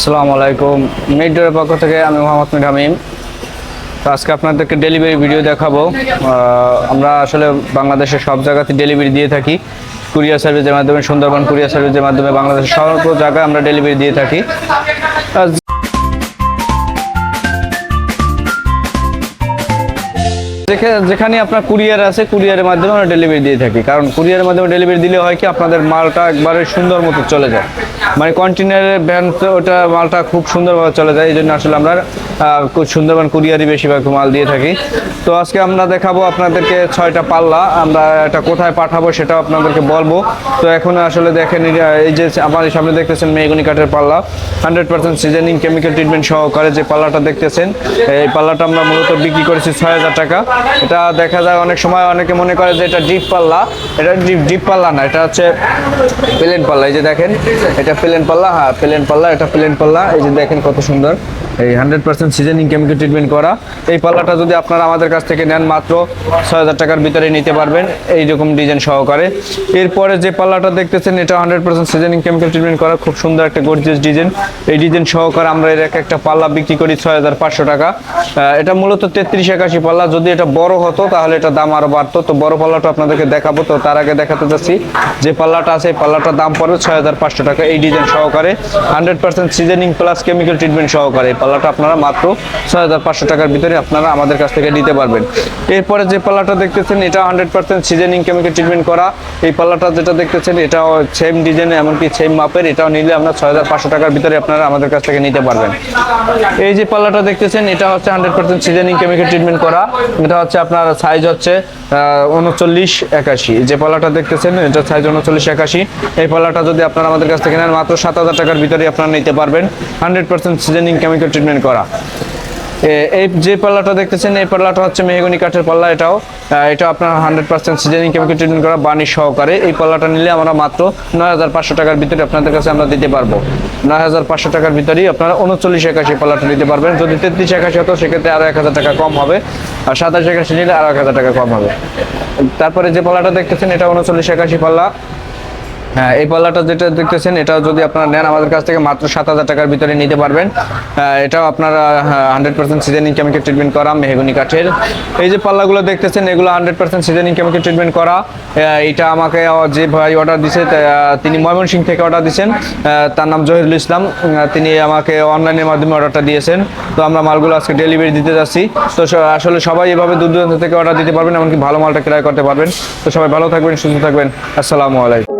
আসসালামু আলাইকুম। মিডডোরের পক্ষ থেকে আমি মোহাম্মদ মির হামিম তো আজকে আপনাদেরকে ডেলিভারি ভিডিও দেখাবো। আমরা আসলে বাংলাদেশের সব জায়গাতে ডেলিভারি দিয়ে থাকি। কুরিয়ার সার্ভিসের মাধ্যমে, সুন্দরবন কুরিয়ার সার্ভিসের মাধ্যমে বাংলাদেশের সব জায়গায় আমরা ডেলিভারি দিয়ে থাকি। যেখানে আপনার কুরিয়ার আছে, কুরিয়ারের মাধ্যমে আমরা ডেলিভারি দিয়ে থাকি। কারণ কুরিয়ারের মাধ্যমে ডেলিভারি দিলে হয় কি, আপনাদের মালটা একবারে সুন্দর মতো চলে যায়। মানে কন্টেনারের ভ্যান ওটা মালটা খুব সুন্দরভাবে চলে যায় এই জন্য আসলে আমরা খুব সুন্দরবন কুরিয়ারই বেশিরভাগ মাল দিয়ে থাকি। তো আজকে আমরা দেখাবো আপনাদেরকে ছয়টা পাল্লা, আমরা এটা কোথায় পাঠাবো সেটাও আপনাদেরকে বলব। তো এখন আসলে দেখেন, এই যে- আমার সামনে দেখতেছেন মেগুনি কাঠের পাল্লা। Hundred percent seasoning chemical treatment সহকারে যে পাল্লাটা দেখতেছেন, এই পাল্লাটা আমরা মূলত বিক্রি করেছি ছয় হাজার টাকা। এটা দেখা যায় অনেক সময় অনেকে মনে করে যে এটা ডিপ পাল্লা। এটা ডিপ ডিপ পাল্লা না, এটা হচ্ছে প্লেন পাল্লা। এই যে দেখেন, এটা প্লেন পাল্লা হ্যাঁ প্লেন পাল্লা, এটা প্লেন পাল্লা। এই যে দেখেন কত সুন্দর। এই hundred percent seasoning chemical treatment করা। এই পাল্লাটা যদি আপনারা আমাদের কাছ থেকে নেন মাত্র ছয় হাজার টাকার ভিতরে নিতে পারবেন এইরকম ডিজাইন সহকারে। এরপরে যে পাল্লাটা দেখতেছেন, এটা hundred percent seasoning chemical treatment করা। খুব সুন্দর একটা গর্জিয়াস ডিজাইন এই ডিজাইন সহকারে আমরা এর এক একটা পাল্লা বিক্রি করি ছয় হাজার পাঁচশো টাকা। এটা মূলত তেত্রিশ একাশি পাল্লা। যদি এটা বড় হতো, তাহলে এটা দাম আরও বাড়তো। তো বড় পাল্লাটা আপনাদেরকে দেখাবো। তো তার আগে দেখাতে যাচ্ছি যে পাল্লাটা আছে, এই পাল্লাটার দাম পড়বে ছয় হাজার পাঁচশো টাকা। এই ডিজাইন সহকারে hundred percent seasoning plus chemical treatment সহকারে এই পাল্লাটা আপনারা মাত্র ছয় হাজার পাঁচশো টাকার ভিতরে আপনারা আমাদের কাছ থেকে নিতে পারবেন। এরপরে যে পাল্লাটা দেখতেছেন, এটা hundred percent seasoning chemical treatment করা। এই পাল্লাটা যেটা দেখতেছেন, এটাও সেম ডিজাইন এমনকি সেম মাপের, এটাও নিলে আপনার ছয় হাজার পাঁচশো টাকার ভিতরে আপনারা আমাদের কাছ থেকে নিতে পারবেন। এই যে পাল্লাটা দেখতেছেন, এটা হচ্ছে hundred percent seasoning chemical treatment করা। এটা হচ্ছে আপনার সাইজ হচ্ছে উনচল্লিশ একাশি। যে পাল্লাটা দেখতেছেন, এটা সাইজ উনচল্লিশ একাশি। এই পাল্লাটা যদি আপনারা আমাদের কাছ থেকে নেন, মাত্র সাত হাজার টাকার ভিতরে আপনারা নিতে পারবেন। Hundred percent seasoning chemical treatment করা। এই যে পাল্লাটা দেখতেছেন, এই পাল্লাটা হচ্ছে মেহগনি কাঠের পাল্লা, এটাও। এটা আপনার hundred percent seasoning chemical treatment করা বানিশ সহকারে। এই পাল্লাটা নিলে আমরা মাত্র নয় হাজার পাঁচশো টাকার ভিতরে আপনাদের কাছে আমরা দিতে পারব। নয় হাজার পাঁচশো টাকার ভিতরেই আপনারা উনচল্লিশ একাশি পাল্লাটা নিতে পারবেন। যদি তেত্রিশ একাশি হতো, সেক্ষেত্রে আরও এক হাজার টাকা কম হবে। আর সাতাশ একাশি নিলে আরও এক হাজার টাকা কম হবে। তারপরে যে পাল্লাটা দেখতেছেন, এটা উনচল্লিশ একাশি পাল্লা। হ্যাঁ এই পাল্লাটা যেটা দেখতেছেন এটা যদি আপনারা নেন, আমাদের কাছ থেকে মাত্র সাত হাজার টাকার ভিতরে নিতে পারবেন। এটাও আপনারা hundred percent seasoning chemical treatment করা, মেহগুনি কাঠের। এই যে পাল্লাগুলো দেখতেছেন, এগুলো hundred percent seasoning chemical treatment করা। এটা আমাকে যে ভাই অর্ডার দিছে তিনি ময়মনসিং থেকে অর্ডার দিয়েছেন তার নাম জহিরুল ইসলাম। তিনি আমাকে অনলাইনের মাধ্যমে অর্ডারটা দিয়েছেন। তো আমরা মালগুলো আজকে ডেলিভারি দিতে যাচ্ছি। তো আসলে সবাই এভাবে দূর দূরান্ত থেকে অর্ডার দিতে পারবেন, এমনকি ভালো মালটা ক্রয় করতে পারবেন। তো সবাই ভালো থাকবেন, সুস্থ থাকবেন। আসসালামু আলাইকুম।